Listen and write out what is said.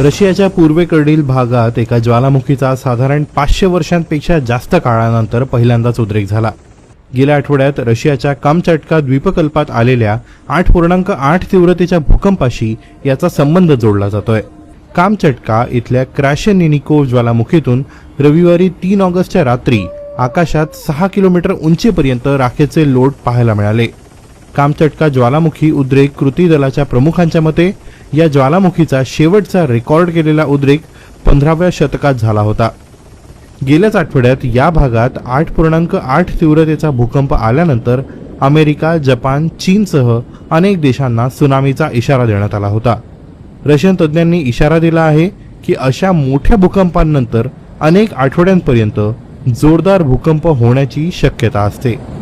रशियाच्या पूर्वेकडील भागात एका ज्वालामुखीचा साधारण पाचशे वर्षांपेक्षा जास्त काळानंतर पहिल्यांदाच उद्रेक झाला. गेल्या आठवड्यात रशियाच्या कामचटका द्वीपकल्पात आलेल्या आठ पूर्णांक आठ तीव्रतेच्या भूकंपाशी याचा संबंध जोडला जातोय. कामचटका इथल्या क्रॅशनिनिको ज्वालामुखीतून रविवारी तीन ऑगस्टच्या रात्री आकाशात सहा किलोमीटर उंचीपर्यंत राखेचे लोट पाहायला मिळाले. कामचटका ज्वालामुखी उद्रेक कृती दलाच्या प्रमुखांच्या मते या ज्वालामुखीचा शेवटचा रेकॉर्ड केलेला उद्रेक पंधराव्या शतकात झाला होता. गेल्याच आठवड्यात या भागात आठ पूर्णांक आठ तीव्रतेचा भूकंप आल्यानंतर अमेरिका जपान चीनसह अनेक देशांना सुनामीचा इशारा देण्यात आला होता. रशियन तज्ज्ञांनी इशारा दिला आहे की अशा मोठ्या भूकंपांनंतर अनेक आठवड्यांपर्यंत जोरदार भूकंप होण्याची शक्यता असते.